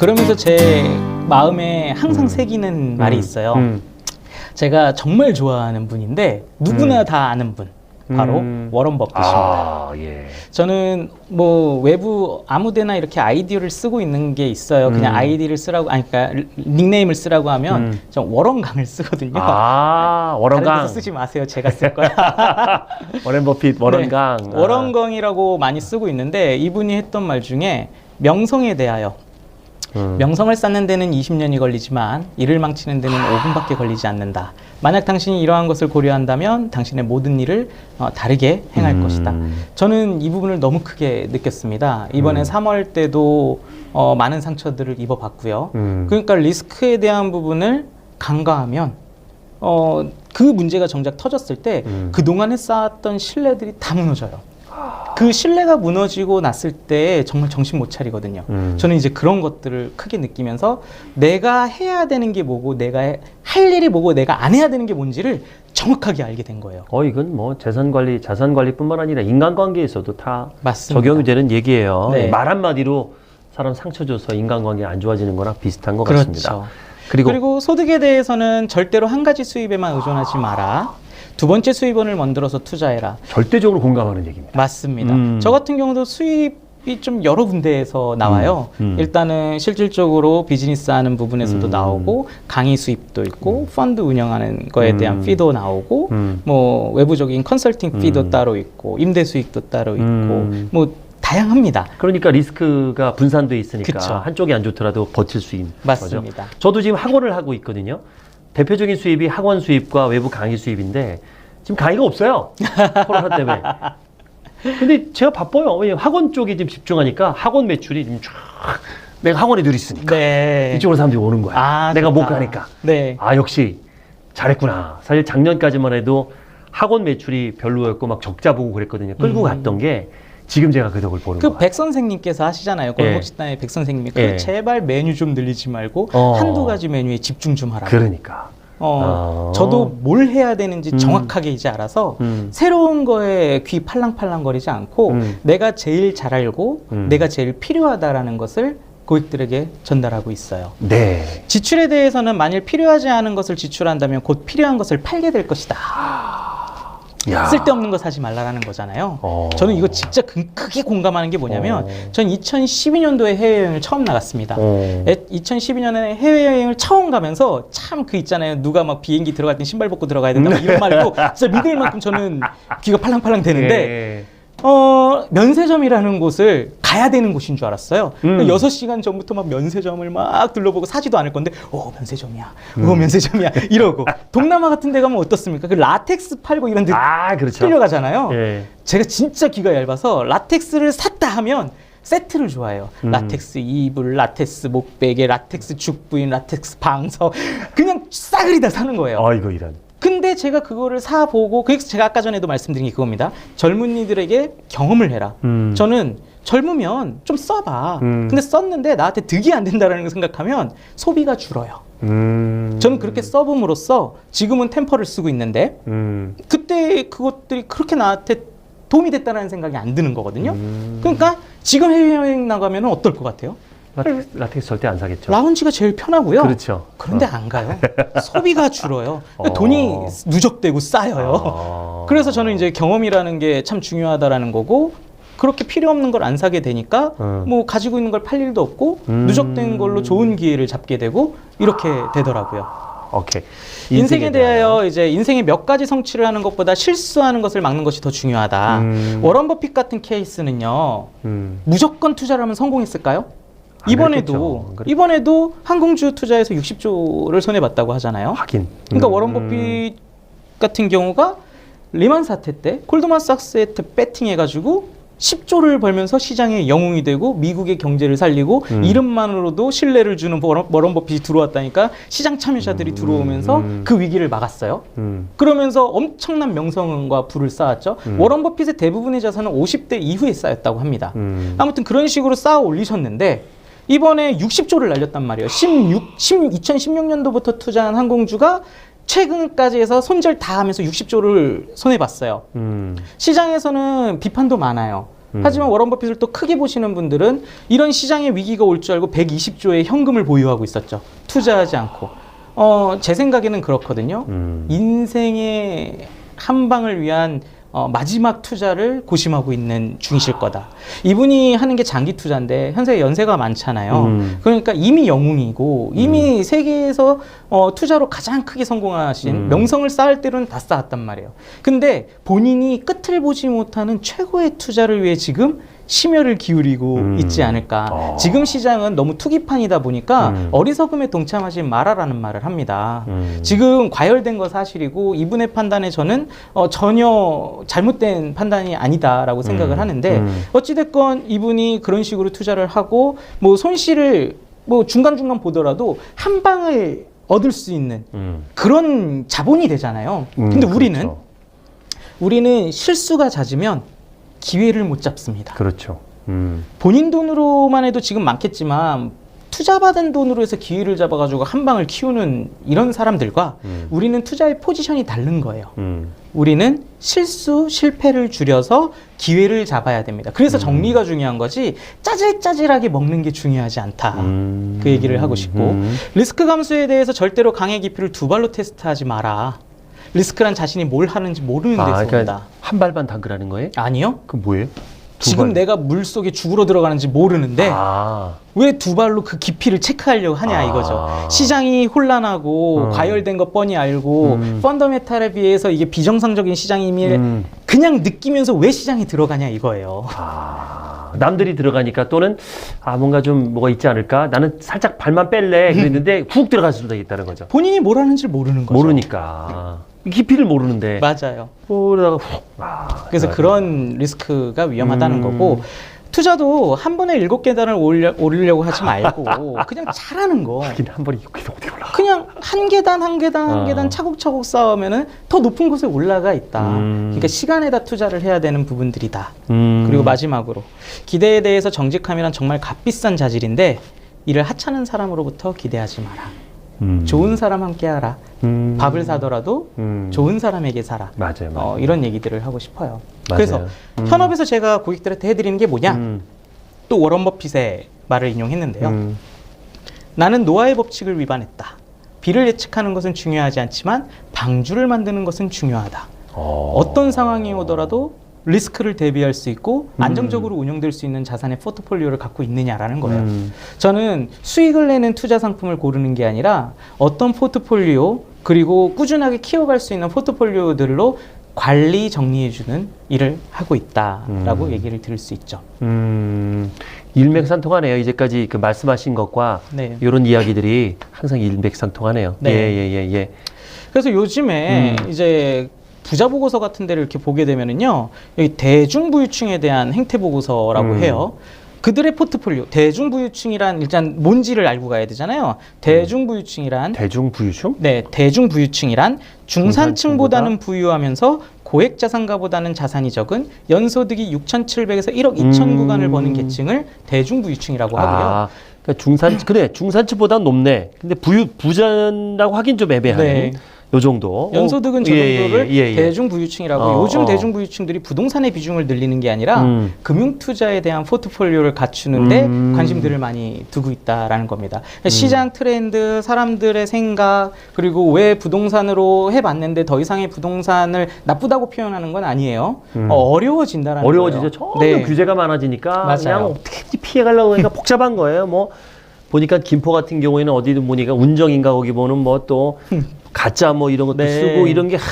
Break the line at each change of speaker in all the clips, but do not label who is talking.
그러면서 제 마음에 항상 새기는 말이 있어요.
음.
제가 정말 좋아하는 분인데 누구나 다 아는 분. 바로
음.
워런 버핏입니다.
아, 예.
저는 뭐 외부 아무데나 이렇게 아이디를 쓰고 있는 게 있어요. 그냥
음.
아이디를 쓰라고 아니 그러니까 닉네임을 쓰라고 하면
음.
전 워런강을 쓰거든요.
아, 워런강.
쓰지 마세요. 제가 쓸 거야.
워렌 버핏, 워런강.
네. 워런강이라고 많이 쓰고 있는데 이분이 했던 말 중에 명성에 대하여
음.
명성을 쌓는 데는 20년이 걸리지만 이를 망치는 데는 5분밖에 걸리지 않는다. 만약 당신이 이러한 것을 고려한다면 당신의 모든 일을 어, 다르게 행할
음.
것이다. 저는 이 부분을 너무 크게 느꼈습니다. 이번에
음.
3월 때도 어, 많은 상처들을 입어봤고요.
음.
그러니까 리스크에 대한 부분을 간과하면 어, 그 문제가 정작 터졌을 때
음.
그동안에 쌓았던 신뢰들이 다 무너져요. 그 신뢰가 무너지고 났을 때 정말 정신 못 차리거든요.
음.
저는 이제 그런 것들을 크게 느끼면서 내가 해야 되는 게 뭐고 내가 해- 할 일이 뭐고 내가 안 해야 되는 게 뭔지를 정확하게 알게 된 거예요.
어, 이건 뭐 재산 관리, 자산 관리뿐만 아니라 인간관계에서도 다
맞습니다.
적용이 되는 얘기예요.
네.
말 한마디로 사람 상처 줘서 인간관계 안 좋아지는 거랑 비슷한 것 같습니다.
그렇죠.
그리고,
그리고 소득에 대해서는 절대로 한 가지 수입에만 의존하지 마라. 두 번째 수입원을 만들어서 투자해라.
절대적으로 공감하는 얘기입니다.
맞습니다.
음.
저 같은 경우도 수입 이 좀 여러 군데에서 나와요.
음, 음.
일단은 실질적으로 비즈니스 하는 부분에서도
음.
나오고 강의 수입도 있고 펀드 운영하는 거에 대한
음.
피도 나오고
음.
뭐 외부적인 컨설팅 피도
음.
따로 있고 임대 수익도 따로 있고
음.
뭐 다양합니다.
그러니까 리스크가 분산돼 있으니까
그쵸.
한쪽이 안 좋더라도 버틸 수 있는
맞습니다.
거죠. 저도 지금 학원을 하고 있거든요. 대표적인 수입이 학원 수입과 외부 강의 수입인데 지금 강의가 없어요. 코로나 때문에. 근데 제가 바빠요. 왜냐면 학원 쪽에 지금 집중하니까 학원 매출이 지금 쫙 내가 학원에 늘 있으니까
네.
이쪽으로 사람들이 오는 거야.
아,
내가 못
좋다.
가니까.
네.
아 역시 잘했구나. 사실 작년까지만 해도 학원 매출이 별로였고 막 적자 보고 그랬거든요. 끌고
음.
갔던 게 지금 제가 그 덕을 보는
그
거예요.
백 선생님께서 하시잖아요.
예.
골목식당의 백 선생님이 그
예.
제발 메뉴 좀 늘리지 말고
어.
한두 가지 메뉴에 집중 좀 하라.
그러니까.
어,
아.
저도 뭘 해야 되는지
음.
정확하게 이제 알아서
음.
새로운 거에 귀 팔랑팔랑거리지 않고
음.
내가 제일 잘 알고
음.
내가 제일 필요하다라는 것을 고객들에게 전달하고 있어요.
네.
지출에 대해서는 만일 필요하지 않은 것을 지출한다면 곧 필요한 것을 팔게 될 것이다.
야.
쓸데없는 거 사지 말라라는 거잖아요.
어.
저는 이거 진짜 크- 크게 공감하는 게 뭐냐면
어.
전 2012년도에 해외여행을 처음 나갔습니다.
어.
2012년에 해외여행을 처음 가면서 참 그 있잖아요. 누가 막 비행기 들어갈 땐 신발 벗고 들어가야 된다. 막 이런 말도 진짜 믿을 만큼 저는 귀가 팔랑팔랑 되는데
예.
어, 면세점이라는 곳을 가야 되는 곳인 줄 알았어요.
음.
6시간 전부터 막 면세점을 막 둘러보고 사지도 않을 건데, 오, 면세점이야.
음.
오, 면세점이야. 이러고. 동남아 같은 데 가면 어떻습니까? 그 라텍스 팔고 이런 데
아 그렇죠.
끌려가잖아요.
예.
제가 진짜 귀가 얇아서 라텍스를 샀다 하면 세트를 좋아해요.
음.
라텍스 이불, 라텍스 목베개, 라텍스 죽부인, 라텍스 방석. 그냥 싸그리 다 사는 거예요.
아 이거 이런.
근데 제가 그거를 사보고 그래서 제가 아까 전에도 말씀드린 게 그겁니다. 젊은이들에게 경험을 해라.
음.
저는 젊으면 좀 써봐.
음.
근데 썼는데 나한테 득이 안 된다라는 걸 생각하면 소비가 줄어요.
음.
저는 그렇게 써봄으로써 지금은 템퍼를 쓰고 있는데
음.
그때 그것들이 그렇게 나한테 도움이 됐다는 생각이 안 드는 거거든요.
음.
그러니까 지금 해외여행 나가면 어떨 것 같아요?
라텍스, 라텍스 절대 안 사겠죠.
라운지가 제일 편하고요.
그렇죠.
그런데 안 가요. 소비가 줄어요. 그러니까
어.
돈이 누적되고 쌓여요.
아.
그래서 저는 이제 경험이라는 게 참 중요하다라는 거고 그렇게 필요 없는 걸 안 사게 되니까
음.
뭐 가지고 있는 걸 팔 일도 없고
음.
누적된 걸로 좋은 기회를 잡게 되고 이렇게 되더라고요.
오케이.
인생에, 대하여 이제 인생의 몇 가지 성취를 하는 것보다 실수하는 것을 막는 것이 더 중요하다.
음.
워런 버핏 같은 케이스는요.
음.
무조건 투자를 하면 성공했을까요?
안
이번에도 이번에도 항공주 투자에서 60조를 손해 봤다고 하잖아요.
하긴.
그러니까
음.
워런 버핏 같은 경우가 리만 사태 때 골드만삭스에 배팅해 가지고 10조를 벌면서 시장의 영웅이 되고 미국의 경제를 살리고
음.
이름만으로도 신뢰를 주는 워런, 워런 버핏이 들어왔다니까 시장 참여자들이 들어오면서
음.
그 위기를 막았어요.
음.
그러면서 엄청난 명성과 부를 쌓았죠.
음.
워런 버핏의 대부분의 자산은 50대 이후에 쌓였다고 합니다.
음.
아무튼 그런 식으로 쌓아 올리셨는데 이번에 60조를 날렸단 말이에요. 16, 10, 2016년도부터 투자한 항공주가 최근까지 해서 손절 다 하면서 60조를 손해봤어요.
음.
시장에서는 비판도 많아요.
음.
하지만 워런 버핏을 또 크게 보시는 분들은 이런 시장의 위기가 올 줄 알고 120조의 현금을 보유하고 있었죠. 투자하지 않고. 어, 제 생각에는 그렇거든요.
음.
인생의 한 방을 위한 어, 마지막 투자를 고심하고 있는 중이실 거다. 이분이 하는 게 장기 투자인데 현재 연세가 많잖아요.
음.
그러니까 이미 영웅이고 이미 세계에서 어, 투자로 가장 크게 성공하신
음.
명성을 쌓을 때로는 다 쌓았단 말이에요. 근데 본인이 끝을 보지 못하는 최고의 투자를 위해 지금 심혈을 기울이고
음.
있지 않을까.
어.
지금 시장은 너무 투기판이다 보니까
음.
어리석음에 동참하지 마라라는 말을 합니다.
음.
지금 과열된 거 사실이고 이분의 판단에 저는 어, 전혀 잘못된 판단이 아니다라고 생각을
음.
하는데
음.
어찌됐건 이분이 그런 식으로 투자를 하고 뭐 손실을 뭐 중간중간 보더라도 한 방을 얻을 수 있는
음.
그런 자본이 되잖아요.
음,
근데 우리는
그렇죠.
우리는 실수가 잦으면 기회를 못 잡습니다.
그렇죠. 음.
본인 돈으로만 해도 지금 많겠지만 투자받은 돈으로 해서 기회를 잡아가지고 한 방을 키우는 이런 사람들과
음.
우리는 투자의 포지션이 다른 거예요.
음.
우리는 실수, 실패를 줄여서 기회를 잡아야 됩니다. 그래서
음.
정리가 중요한 거지 짜질짜질하게 먹는 게 중요하지 않다.
음.
그 얘기를 하고 싶고
음.
리스크 감수에 대해서 절대로 강의 깊이를 두 발로 테스트하지 마라. 리스크란 자신이 뭘 하는지 모르는 데서
아,
온다.
그러니까 한 발만 담그라는 거예요?
아니요.
그 뭐예요? 두
지금
발.
내가 물 속에 죽으러 들어가는지 모르는데
아.
왜 두 발로 그 깊이를 체크하려고 하냐
아.
이거죠. 시장이 혼란하고
음.
과열된 거 뻔히 알고
음.
펀더메탈에 비해서 이게 비정상적인 시장임을
음.
그냥 느끼면서 왜 시장에 들어가냐 이거예요.
아, 남들이 들어가니까 또는 아 뭔가 좀 뭐가 있지 않을까? 나는 살짝 발만 뺄래 그랬는데 훅 들어갈 수도 있다는 거죠.
본인이 뭘 하는지 모르는 거죠.
모르니까 깊이를 모르는데
맞아요.
그러다가 훅. 아,
그래서
그래가지고.
그런 리스크가 위험하다는
음.
거고 투자도 한 번에 일곱 계단을 올려, 오르려고 하지 말고 그냥 잘하는 거.
하긴 한 번에 이렇게 어떻게 올라?
그냥 한 계단 한 계단 한
어.
계단 차곡차곡 쌓으면은 더 높은 곳에 올라가 있다.
음.
그러니까 시간에다 투자를 해야 되는 부분들이다.
음.
그리고 마지막으로 기대에 대해서 정직함이란 정말 값비싼 자질인데 이를 하찮은 사람으로부터 기대하지 마라.
음.
좋은 사람 함께 하라.
음.
밥을 사더라도
음.
좋은 사람에게 살아.
맞아요. 맞아요.
어, 이런 얘기들을 하고 싶어요.
맞아요.
그래서
음.
현업에서 제가 고객들한테 해드리는 게 뭐냐?
음.
또 워런 버핏의 말을 인용했는데요.
음.
나는 노아의 법칙을 위반했다. 비를 예측하는 것은 중요하지 않지만 방주를 만드는 것은 중요하다.
어.
어떤 상황이 오더라도 리스크를 대비할 수 있고
음.
안정적으로 운영될 수 있는 자산의 포트폴리오를 갖고 있느냐라는 거예요.
음.
저는 수익을 내는 투자 상품을 고르는 게 아니라 어떤 포트폴리오 그리고 꾸준하게 키워갈 수 있는 포트폴리오들로 관리 정리해주는 일을 하고 있다라고
음.
얘기를 드릴 수 있죠.
음. 일맥상통하네요. 이제까지 그 말씀하신 것과
네.
이런 이야기들이 항상 일맥상통하네요.
네.
예, 예, 예, 예.
그래서 요즘에
음.
이제 부자 보고서 같은 데를 이렇게 보게 되면은요, 여기 대중 부유층에 대한 행태 보고서라고
음.
해요. 그들의 포트폴리오, 대중 부유층이란 일단 뭔지를 알고 가야 되잖아요. 대중 부유층이란
대중 부유층?
네, 대중 부유층이란 중산층보다는 부유하면서 고액 자산가보다는 자산이 적은 연소득이 6,700에서 1억 2천
음.
구간을 버는 계층을 대중 부유층이라고 하고요.
아, 그러니까 중산 그래 중산층보다 높네. 근데 부유 부자라고 하긴 좀 애매한
네.
요 정도.
연소득은
어,
저
예,
정도를
예, 예, 예.
대중부유층이라고
어,
요즘
어.
대중부유층들이 부동산의 비중을 늘리는 게 아니라
음.
금융투자에 대한 포트폴리오를 갖추는데
음.
관심들을 많이 두고 있다라는 겁니다. 시장 트렌드, 사람들의 생각 그리고 왜 부동산으로 해봤는데 더 이상의 부동산을 나쁘다고 표현하는 건 아니에요.
음.
어, 어려워진다라는
어려워지죠.
거예요.
점점 규제가 많아지니까
맞아요.
그냥 어떻게 피해가려고 하니까 복잡한 거예요. 뭐 보니까 김포 같은 경우에는 어디든 보니까 운정인가 거기 보는 뭐또 가짜 뭐 이런 것도
네.
쓰고 이런 게 하,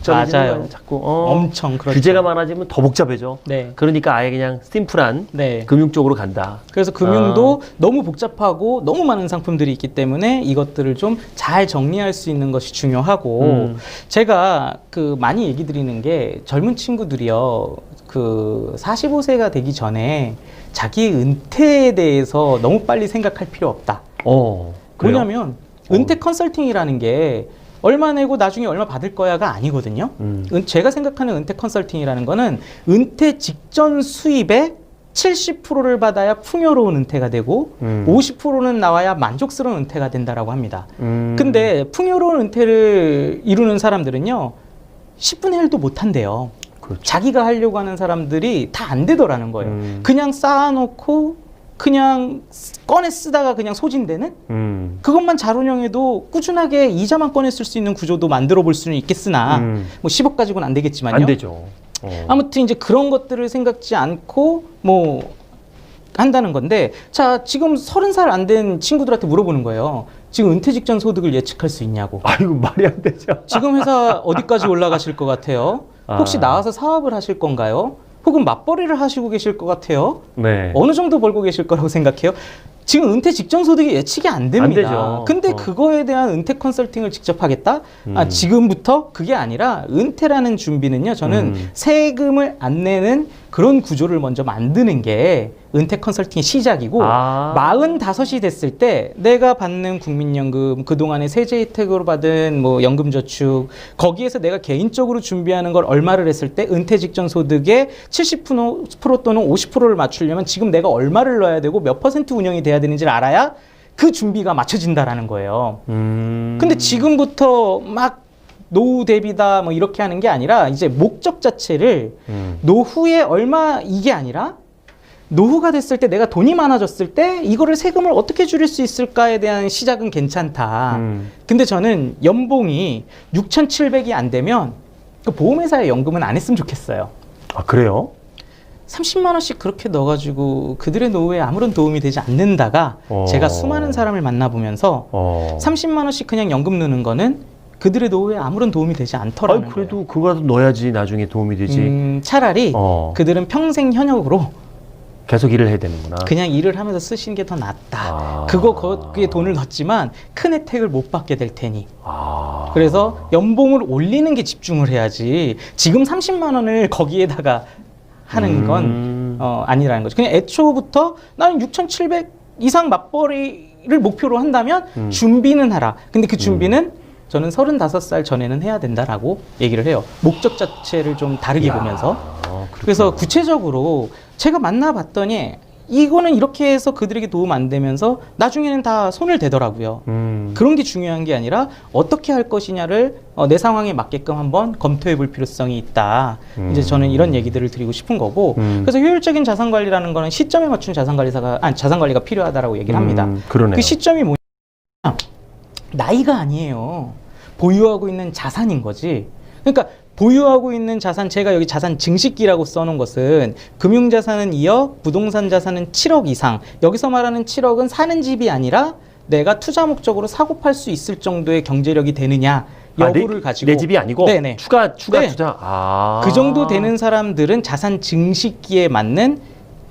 복잡해지는
맞아요.
거예요. 자꾸 어.
엄청 그렇죠.
규제가 많아지면 더 복잡해져.
네.
그러니까 아예 그냥 심플한
네.
금융 쪽으로 간다.
그래서 금융도
아.
너무 복잡하고 너무 많은 상품들이 있기 때문에 이것들을 좀 잘 정리할 수 있는 것이 중요하고
음.
제가 그 많이 얘기 드리는 게 젊은 친구들이요 그 45세가 되기 전에 자기의 은퇴에 대해서 너무 빨리 생각할 필요 없다.
어. 그래요?
뭐냐면 은퇴 컨설팅이라는 게 얼마 내고 나중에 얼마 받을 거야가 아니거든요.
음.
은- 제가 생각하는 은퇴 컨설팅이라는 거는 은퇴 직전 수입의 70%를 받아야 풍요로운 은퇴가 되고
음.
50%는 나와야 만족스러운 은퇴가 된다라고 합니다.
음.
근데 풍요로운 은퇴를 이루는 사람들은요. 10분의 1도 못 한대요.
그렇죠.
자기가 하려고 하는 사람들이 다 안 되더라는 거예요.
음.
그냥 쌓아놓고 그냥 쓰- 꺼내 쓰다가 그냥 소진되는
음.
그것만 잘 운영해도 꾸준하게 이자만 꺼내 쓸 수 있는 구조도 만들어 볼 수는 있겠으나
음.
뭐 10억 가지고는 안 되겠지만요.
안 되죠. 어.
아무튼 이제 그런 것들을 생각지 않고 뭐 한다는 건데 자 지금 서른 살 안 된 친구들한테 물어보는 거예요. 지금 은퇴 직전 소득을 예측할 수 있냐고.
아이고 말이 안 되죠.
지금 회사 어디까지 올라가실 것 같아요? 혹시
아.
나와서 사업을 하실 건가요? 혹은 맞벌이를 하시고 계실 것 같아요?
네.
어느 정도 벌고 계실 거라고 생각해요? 지금 은퇴 직전 소득이 예측이 안 됩니다.
되죠.
근데
어.
그거에 대한 은퇴 컨설팅을 직접 하겠다? 아,
음.
지금부터 그게 아니라 은퇴라는 준비는요. 저는
음.
세금을 안 내는 그런 구조를 먼저 만드는 게 은퇴 컨설팅의 시작이고
아.
마흔다섯이 됐을 때 내가 받는 국민연금 그동안의 세제 혜택으로 받은 뭐 연금저축 거기에서 내가 개인적으로 준비하는 걸 얼마를 했을 때 은퇴 직전 소득의 70% 또는 50%를 맞추려면 지금 내가 얼마를 넣어야 되고 몇 퍼센트 운영이 돼야 되는지를 알아야 그 준비가 맞춰진다라는 거예요.
음.
근데 지금부터 막 노후 대비다 뭐 이렇게 하는 게 아니라 이제 목적 자체를
음.
노후에 얼마 이게 아니라 노후가 됐을 때 내가 돈이 많아졌을 때 이거를 세금을 어떻게 줄일 수 있을까에 대한 시작은 괜찮다.
음.
근데 저는 연봉이 6,700이 안 되면 그 보험회사에 연금은 안 했으면 좋겠어요.
아 그래요?
30만 원씩 그렇게 넣어가지고 그들의 노후에 아무런 도움이 되지 않는다가
어.
제가 수많은 사람을 만나보면서
어.
30만 원씩 그냥 연금 넣는 거는 그들의 노후에 아무런 도움이 되지 않더라는
아니 그래도 그거라도 넣어야지 나중에 도움이. 되지.
음, 차라리
어.
그들은 평생 현역으로
계속 일을 해야 되는구나.
그냥 일을 하면서 쓰시는 게 더 낫다.
아.
그거 거기에 돈을 넣었지만 큰 혜택을 못 받게 될 테니.
아.
그래서 연봉을 올리는 게 집중을 해야지. 지금 30만 원을 거기에다가 하는 건
음.
어, 아니라는 거죠. 그냥 애초부터 나는 6,700 이상 맞벌이를 목표로 한다면
음.
준비는 하라. 근데 그 준비는 저는 35살 전에는 해야 된다라고 얘기를 해요. 목적 자체를 좀 다르게
야,
보면서.
그렇구나.
그래서 구체적으로 제가 만나봤더니 이거는 이렇게 해서 그들에게 도움 안 되면서 나중에는 다 손을 대더라고요.
음.
그런 게 중요한 게 아니라 어떻게 할 것이냐를 어, 내 상황에 맞게끔 한번 검토해 볼 필요성이 있다.
음.
이제 저는 이런 얘기들을 드리고 싶은 거고
음.
그래서 효율적인 자산 관리라는 거는 시점에 맞춘 자산 관리사가 아니 자산 관리가 필요하다라고 얘기를 합니다.
음, 그러네요.
그 시점이 뭐냐? 나이가 아니에요. 보유하고 있는 자산인 거지. 그러니까 보유하고 있는 자산, 제가 여기 자산 증식기라고 써놓은 것은 금융자산은 2억, 부동산 자산은 7억 이상. 여기서 말하는 7억은 사는 집이 아니라 내가 투자 목적으로 사고 팔 수 있을 정도의 경제력이 되느냐
아,
여부를
내,
가지고
내 집이 아니고
네네.
추가 추가
네.
투자. 아.
그 정도 되는 사람들은 자산 증식기에 맞는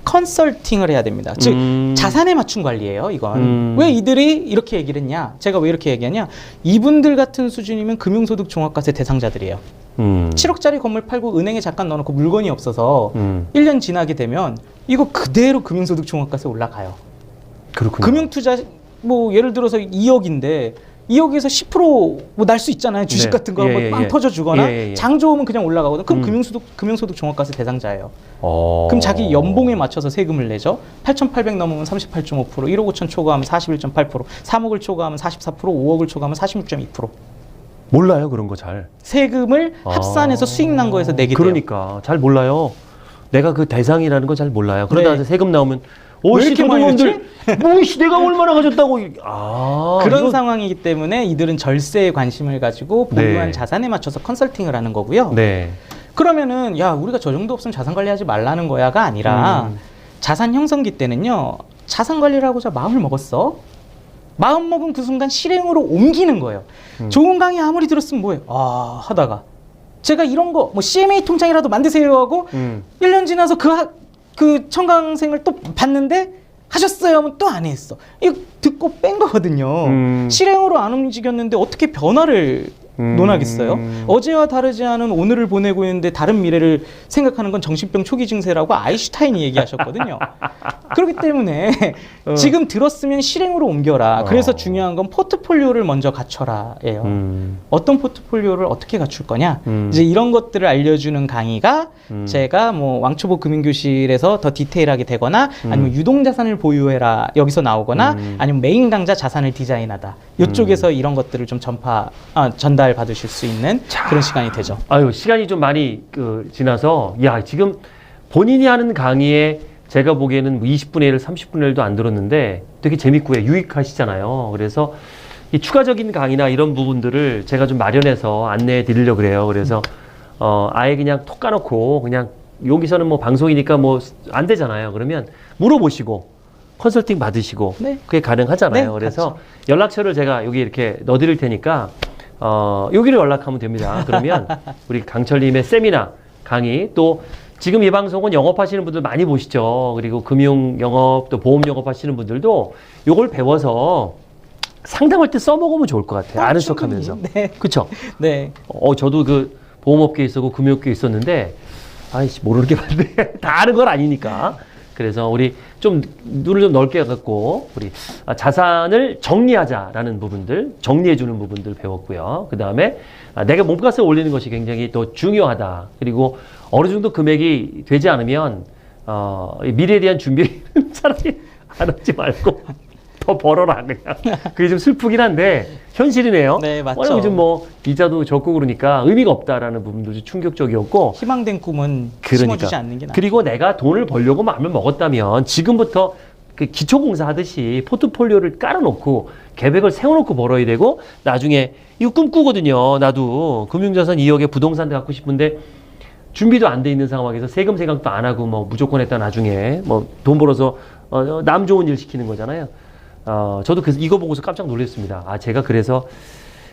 컨설팅을 해야 됩니다. 즉
음.
자산에 맞춘 관리예요. 이건
음.
왜 이들이 이렇게 얘기를 했냐? 제가 왜 이렇게 얘기하냐? 이분들 같은 수준이면 금융소득 종합과세 대상자들이에요.
음.
7억짜리 건물 팔고 은행에 잠깐 넣어놓고 물건이 없어서
음.
1년 지나게 되면 이거 그대로 금융소득 종합과세 올라가요.
그렇군요.
금융투자 뭐 예를 들어서 2억인데 2억에서 10%뭐 날 수 있잖아요. 주식
네.
같은 거
예, 예,
빵
예.
터져 주거나
예, 예, 예.
장 좋으면 그냥 올라가거든. 그럼
음.
금융소득 금융소득 종합과세 대상자예요.
어.
그럼 자기 연봉에 맞춰서 세금을 내죠. 8,800 넘으면 38.5%, 1억 5천 초과하면 41.8%, 3억을 초과하면 44%, 5억을 초과하면 46.2%.
몰라요 그런 거 잘.
세금을
아.
합산해서 수익 난 거에서 내게 돼요.
그러니까 잘 몰라요. 내가 그 대상이라는 거잘 몰라요. 그러다
네.
세금 나오면
왜
오씨 도둑놈들 뭐씨 내가 얼마나 가졌다고 아
그런
이거-
상황이기 때문에 이들은 절세에 관심을 가지고 보유한
네.
자산에 맞춰서 컨설팅을 하는 거고요.
네.
그러면은 야 우리가 저 정도 없으면 자산 관리하지 말라는 거야가 아니라
음.
자산 형성기 때는요 자산 관리를 하고자 마음을 먹었어 마음 먹은 그 순간 실행으로 옮기는 거예요
음.
좋은 강의 아무리 들었으면 뭐해 아 하다가 제가 이런 거 뭐 CMA 통장이라도 만드세요 하고
음.
1년 지나서 그, 하- 그 청강생을 또 봤는데 하셨어요 하면 또 안 했어 이거 듣고 뺀 거거든요
음.
실행으로 안 움직였는데 어떻게 변화를
음.
논하겠어요? 어제와 다르지 않은 오늘을 보내고 있는데 다른 미래를 생각하는 건 정신병 초기 증세라고 아인슈타인이 얘기하셨거든요. 그렇기 때문에
어.
지금 들었으면 실행으로 옮겨라. 그래서
어.
중요한 건 포트폴리오를 먼저 갖춰라예요.
음.
어떤 포트폴리오를 어떻게 갖출 거냐?
음.
이제 이런 것들을 알려주는 강의가
음.
제가 뭐 왕초보 금융교실에서 더 디테일하게 되거나 아니면 유동 자산을 보유해라 여기서 나오거나
음.
아니면 메인 강좌 자산을 디자인하다 이쪽에서 이런 것들을 좀 전파 아, 전달 받으실 수 있는 그런 시간이 되죠.
아유 시간이 좀 많이 그, 지나서 야 지금 본인이 하는 강의에 제가 보기에는 뭐 20분의 1, 30분의 1도 안 들었는데 되게 재밌고 유익하시잖아요. 그래서 이 추가적인 강의나 이런 부분들을 제가 좀 마련해서 안내해 드리려고 그래요. 그래서 어 아예 그냥 톡 까놓고 그냥 여기서는 뭐 방송이니까 뭐 안 되잖아요. 그러면 물어보시고 컨설팅 받으시고
네.
그게 가능하잖아요.
네,
그래서 연락처를 제가 여기 이렇게 넣어드릴 테니까 어, 여기로 연락하면 됩니다. 그러면 우리 강철님의 세미나 강의 또 지금 이 방송은 영업하시는 분들 많이 보시죠. 그리고 금융 영업 또 보험 영업 하시는 분들도 요걸 배워서 상담할 때 써먹으면 좋을 것 같아요. 아는
충분히.
척하면서.
네.
그렇죠.
네.
어 저도 그 보험업계에 있었고 금융업계에 있었는데 아이씨 모르는 게 많네. 다 아는 건 아니니까. 그래서 우리 좀 눈을 좀 넓게 갖고 우리 아, 자산을 정리하자라는 부분들, 정리해 주는 부분들 배웠고요. 그 다음에 내가 몸값을 올리는 것이 굉장히 또 중요하다. 그리고 어느 정도 금액이 되지 않으면 어, 이 미래에 대한 준비를 차라리 안 하지 말고 더 벌어라 그냥. 그게 좀 슬프긴 한데 현실이네요.
네, 맞죠.
워낙 요즘 뭐 이자도 적고 그러니까 의미가 없다라는 부분도 좀 충격적이었고
희망된 꿈은
그러니까.
심어주지 않는 게 나아요.
그리고 내가 돈을 벌려고 마음을 먹었다면 지금부터 그 기초공사 하듯이 포트폴리오를 깔아놓고 계획을 세워놓고 벌어야 되고 나중에 이거 꿈꾸거든요. 나도 금융자산 2억에 부동산 갖고 싶은데 준비도 안 돼 있는 상황에서 세금 생각도 안 하고 뭐 무조건 했다 나중에 뭐 돈 벌어서 어, 남 좋은 일 시키는 거잖아요. 어, 저도 그래서 이거 보고서 깜짝 놀랐습니다. 아, 제가 그래서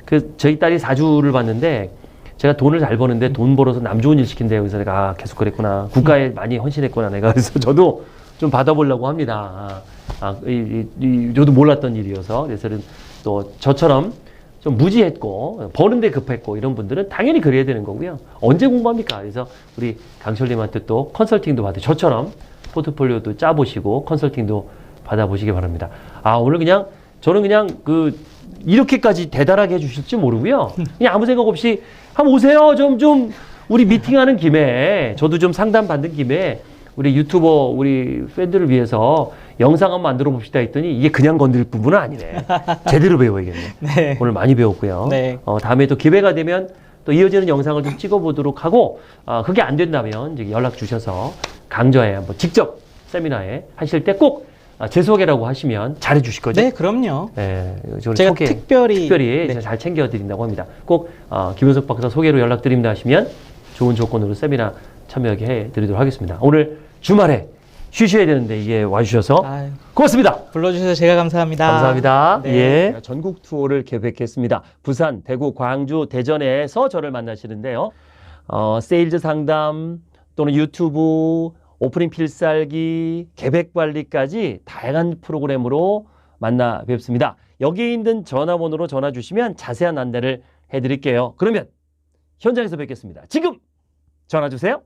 그 저희 딸이 사주를 봤는데 제가 돈을 잘 버는데 돈 벌어서 남 좋은 일 시킨대요. 그래서 내가 아, 계속 그랬구나. 국가에 많이 헌신했구나. 내가 그래서 저도 좀 받아보려고 합니다. 아, 아, 이, 이, 이, 저도 몰랐던 일이어서 그래서는 또 저처럼 좀 무지했고 버는데 급했고 이런 분들은 당연히 그래야 되는 거고요. 언제 공부합니까? 그래서 우리 강철님한테 또 컨설팅도 받으 저처럼 포트폴리오도 짜보시고 컨설팅도 받아보시기 바랍니다. 아 오늘 그냥 저는 그냥 그 이렇게까지 대단하게 해주실지 모르고요. 그냥 아무 생각 없이 한번 오세요. 좀 좀 우리 미팅하는 김에 저도 좀 상담 받는 김에 우리 유튜버 우리 팬들을 위해서 영상 한번 만들어 봅시다 했더니 이게 그냥 건드릴 부분은 아니네. 제대로 배워야겠네.
네.
오늘 많이 배웠고요.
네.
어, 다음에 또 기회가 되면 또 이어지는 영상을 좀 찍어보도록 하고 어, 그게 안 된다면 연락 주셔서 강좌에 한번 직접 세미나에 하실 때 꼭 아, 제 소개라고 하시면 잘해 주실 거죠?
네, 그럼요.
네,
제가
소개,
특별히
특별히
네.
제가 잘 챙겨 드린다고 합니다. 꼭 어, 김현석 박사 소개로 연락드립니다 하시면 좋은 조건으로 세미나 참여하게 해 드리도록 하겠습니다. 오늘 주말에 쉬셔야 되는데 이게 와주셔서
아유,
고맙습니다.
불러주셔서 제가 감사합니다.
감사합니다.
네.
예. 전국 투어를 계획했습니다. 부산, 대구, 광주, 대전에서 저를 만나시는데요. 어, 세일즈 상담 또는 유튜브, 오프닝 필살기, 계획 관리까지 다양한 프로그램으로 만나 뵙습니다. 여기 있는 전화번호로 전화 주시면 자세한 안내를 해드릴게요. 그러면 현장에서 뵙겠습니다. 지금 전화 주세요.